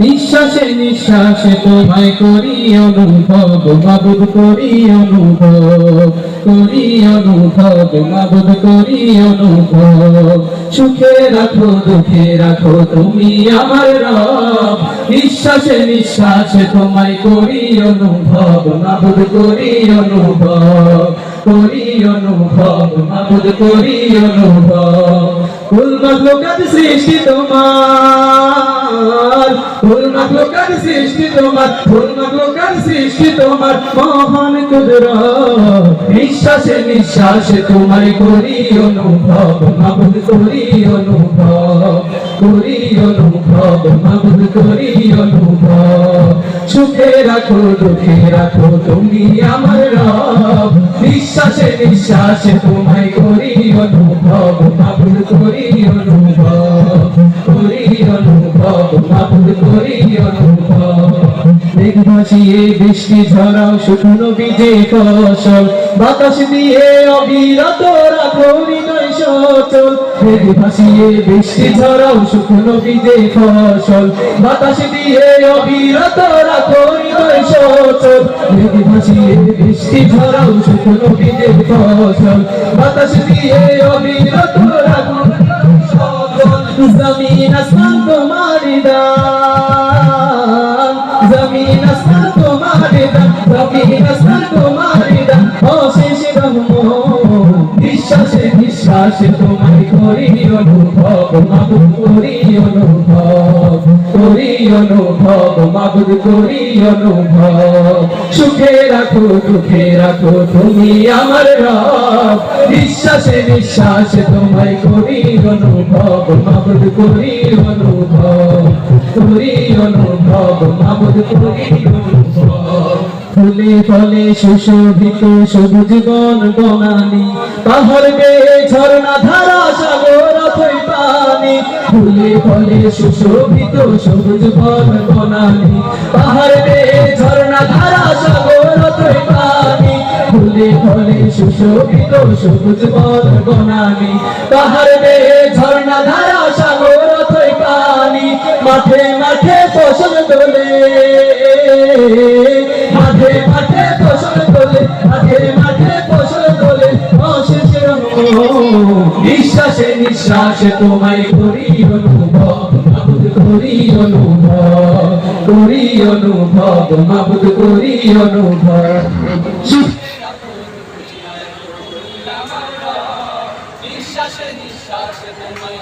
নিঃশ্বাসে নিঃশ্বাসে তোমায় করি অনুভব, মাবুদ করি অনুভব করি অনুভব, মাবুদ করি অনুভব। সুখে রাখো, দুঃখে রাখো, তুমি আমার রব। নিঃশ্বাসে নিঃশ্বাসে তোমায় করি অনুভব, মাবুদ করি অনুভব করি অনুভব, মাবুদ করি অনুভব। মখলুকাত সৃষ্টি তোমার। তোমার তোমার নিঃশ্বাসে নিঃশ্বাসে তোমায় করি অনুভব মাবুদ করি অনুভব করি অনুভব মাবুদ করি অনুভব সুখে রাখো দুঃখে রাখো তুমি আমার রব নিঃশ্বাসে নিঃশ্বাসে তোমায় করি অনুভব মাবুদ করি অনুভব করি মেঘ ভাসিয়ে বৃষ্টি ঝরাও শুকনো বীজে ফসল বাতাস দিয়ে অবিরত রাখো হৃদয় সচল। মেঘ ভাসিয়ে বৃষ্টি ঝরাও শুকনো বীজে ফসল বাতাস দিয়ে অবিরত রাখো হৃদয় সচল। মেঘ ভাসিয়ে বৃষ্টি ঝরাও শুকনো বীজে ফসল বাতাস দিয়ে অবিরত জমিন আসমান তোমার দান, জমিন আসমান তোমার দান, জমিন আসমান তোমার দান। অশেষ রহমত বিশ্বাসে বিশ্বাসে তোমায় করি অনুভব, মাবুদ করি অনুভব করি অনুভব, মাবুদ করি অনুভব। সুখে রাখো, দুঃখে রাখো, তুমি আমার রব। বিশ্বাসে নিঃশ্বাসে তোমায় করি অনুভব, মাবুদ করি অনুভব করি অনুভব, মাবুদ করি অনুভব। ফুলে ফলে সুশোভিত সবুজ বন বনানি, পাহাড় বেয়ে ঝর্ণা ধারা সাগর পানি ফুলে ফলে সুশোভিত সবুজ বন বনানি, পাহাড় বেয়ে ঝর্ণা ধারা সাগর পানি ফুলে ফলে সুশোভিত সবুজ বনানি পাহাড় বেয়ে ঝর্ণা ধারা সাগর অথই পানি মাঠে মাঠে ফসল তোলে মাঠে মাঠে ফসল তোলে মাঠে মাঠে ফসল তোলে অশেষ নিঃশ্বাসে নিঃশ্বাসে তোমায় করি অনুভব মাবুদ করি অনুভব করি অনুভব করি অনুভব নিঃশ্বাসে নিঃশ্বাসে তোমায়